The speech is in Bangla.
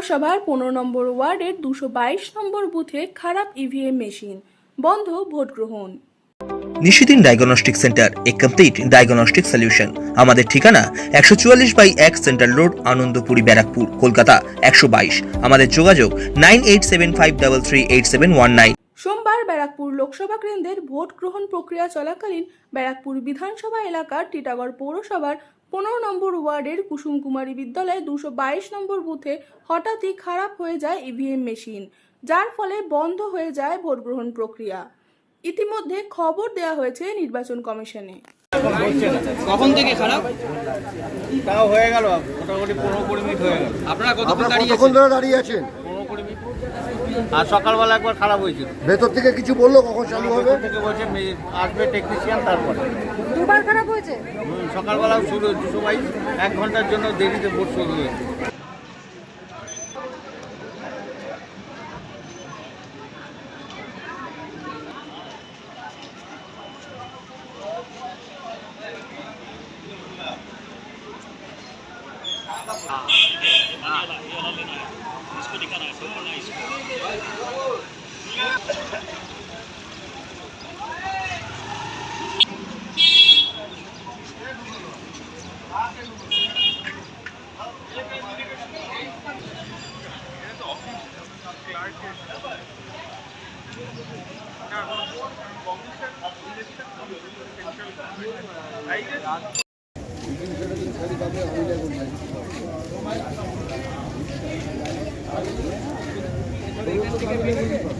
পৌরসভার পনেরো নম্বর ওয়ার্ডের দুশো বাইশ নম্বর বুথে খারাপ ইভিএম মেশিন বন্ধ ভোট গ্রহণ। নিশিদিন ডায়াগনস্টিক সেন্টার এ কমপ্লিট ডায়াগনস্টিক সলিউশন। আমাদের ঠিকানা একশো চুয়াল্লিশ বাই এক সেন্ট্রাল রোড আনন্দপুরি ব্যারাকপুর কলকাতা একশো বাইশ। আমাদের যোগাযোগ nine eight seven five double three eight seven one nine. সোমবার ব্যারাকপুর লোকসভা কেন্দ্রের ভোট গ্রহণ প্রক্রিয়া চলাকালীন ব্যারাকপুর বিধানসভা এলাকার টিটাগড় পৌরসভার পনেরো নম্বর ওয়ার্ডের কুসুম কুমারী বিদ্যালয়ে দুশো বাইশ নম্বর বুথে হঠাৎই খারাপ হয়ে যায় ইভিএম মেশিন যার ফলে বন্ধ হয়ে যায় ভোট গ্রহণ প্রক্রিয়া। ইতিমধ্যে খবর দেওয়া হয়েছে নির্বাচন কমিশনে। কখন থেকে খারাপ? তাও হয়ে গেল মোটামুটি পনেরো কুড়ি মিনিট হয়ে গেল। আপনারা কতক্ষণ দাঁড়িয়ে আছেন? আর সকালবেলা একবার খারাপ হয়েছিল ভেতর থেকে কিছু বলল কখন চালু হবে থেকে বলছে মে- আসবে টেকনিশিয়ান তারপরে দুবার খারাপ হয়েছে হুম, সকালবেলাও শুরু দুশো বাইশ এক ঘণ্টার জন্য দেরিতে ভোট শুরু হয়েছে इसको निकाला है पकड़ना इसको এখান থেকে